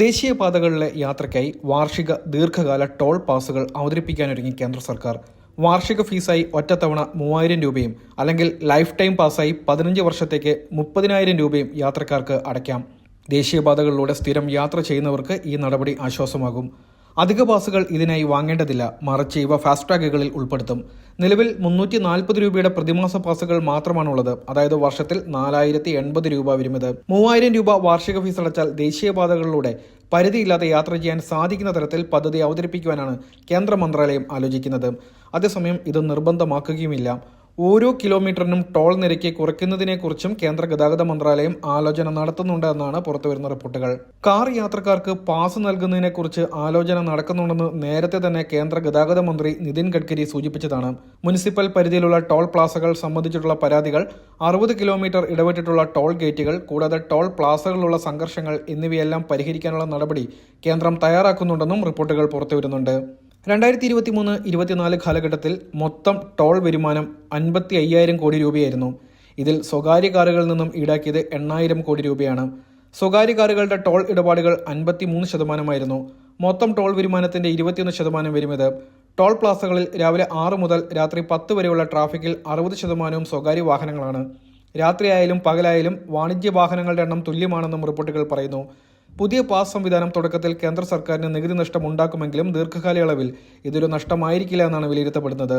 ദേശീയപാതകളിലെ യാത്രയ്ക്കായി വാർഷിക ദീർഘകാല ടോൾ പാസുകൾ അവതരിപ്പിക്കാനൊരുങ്ങി കേന്ദ്ര സർക്കാർ. വാർഷിക ഫീസായി ഒറ്റത്തവണ മൂവായിരം രൂപയും അല്ലെങ്കിൽ ലൈഫ് ടൈം പാസ്സായി പതിനഞ്ച് വർഷത്തേക്ക് മുപ്പതിനായിരം രൂപയും യാത്രക്കാർക്ക് അടയ്ക്കാം. ദേശീയപാതകളിലൂടെ സ്ഥിരം യാത്ര ചെയ്യുന്നവർക്ക് ഈ നടപടി ആശ്വാസമാകും. അധിക പാസുകൾ ഇതിനായി വാങ്ങേണ്ടതില്ല. മറിച്ച് ഇവ ഫാസ്റ്റ് ട്രാക്കുകളിൽ ഉൾപ്പെടുത്തും. നിലവിൽ മുന്നൂറ്റി നാൽപ്പത് രൂപയുടെ പ്രതിമാസ പാസുകൾ മാത്രമാണുള്ളത്. അതായത് വർഷത്തിൽ നാലായിരത്തി എൺപത് രൂപ വരും മൂവായിരം രൂപ വാർഷിക ഫീസ് അടച്ചാൽ ദേശീയപാതകളിലൂടെ പരിധിയില്ലാതെ യാത്ര ചെയ്യാൻ സാധിക്കുന്ന തരത്തിൽ പദ്ധതി അവതരിപ്പിക്കുവാനാണ് കേന്ദ്ര മന്ത്രാലയം ആലോചിക്കുന്നത്. അതേസമയം ഇത് നിർബന്ധമാക്കുകയുമില്ല. ഓരോ കിലോമീറ്ററിനും ടോൾ നിരക്ക് കുറയ്ക്കുന്നതിനെക്കുറിച്ചും കേന്ദ്ര ഗതാഗത മന്ത്രാലയം ആലോചന നടത്തുന്നുണ്ട് എന്നാണ് പുറത്തുവരുന്ന റിപ്പോർട്ടുകൾ. കാർ യാത്രക്കാർക്ക് പാസ് നൽകുന്നതിനെക്കുറിച്ച് ആലോചന നടക്കുന്നുണ്ടെന്ന് നേരത്തെ തന്നെ കേന്ദ്ര ഗതാഗത മന്ത്രി നിതിൻ ഗഡ്കരി സൂചിപ്പിച്ചതാണ്. മുനിസിപ്പൽ പരിധിയിലുള്ള ടോൾ പ്ലാസകൾ സംബന്ധിച്ചിട്ടുള്ള പരാതികൾ അറുപത് കിലോമീറ്റർ ഇടവിട്ടിട്ടുള്ള ടോൾ ഗേറ്റുകൾ കൂടാതെ ടോൾ പ്ലാസകളിലുള്ള സംഘർഷങ്ങൾ എന്നിവയെല്ലാം പരിഹരിക്കാനുള്ള നടപടി കേന്ദ്രം തയ്യാറാക്കുന്നുണ്ടെന്നും റിപ്പോർട്ടുകൾ പുറത്തുവരുന്നുണ്ട്. രണ്ടായിരത്തി ഇരുപത്തി മൂന്ന് ഇരുപത്തിനാല് കാലഘട്ടത്തിൽ മൊത്തം ടോൾ വരുമാനം അൻപത്തി അയ്യായിരം കോടി രൂപയായിരുന്നു. ഇതിൽ സ്വകാര്യ കാറുകളിൽ നിന്നും ഈടാക്കിയത് എണ്ണായിരം കോടി രൂപയാണ്. സ്വകാര്യ കാറുകളുടെ ടോൾ ഇടപാടുകൾ അൻപത്തി മൂന്ന് ശതമാനമായിരുന്നു. മൊത്തം ടോൾ വരുമാനത്തിന്റെ ഇരുപത്തിയൊന്ന് ശതമാനം വരും ടോൾ പ്ലാസകളിൽ രാവിലെ ആറ് മുതൽ രാത്രി പത്ത് വരെയുള്ള ട്രാഫിക്കിൽ അറുപത് ശതമാനവും സ്വകാര്യ വാഹനങ്ങളാണ്. രാത്രിയായാലും പകലായാലും വാണിജ്യ വാഹനങ്ങളുടെ എണ്ണം തുല്യമാണെന്നും റിപ്പോർട്ടുകൾ പറയുന്നു. പുതിയ പാസ് സംവിധാനം തുടക്കത്തിൽ കേന്ദ്ര സർക്കാരിന് നികുതി നഷ്ടം ഉണ്ടാക്കുമെങ്കിലും ദീർഘകാലയളവിൽ ഇതൊരു നഷ്ടമായിരിക്കില്ല എന്നാണ് വിലയിരുത്തപ്പെടുന്നത്.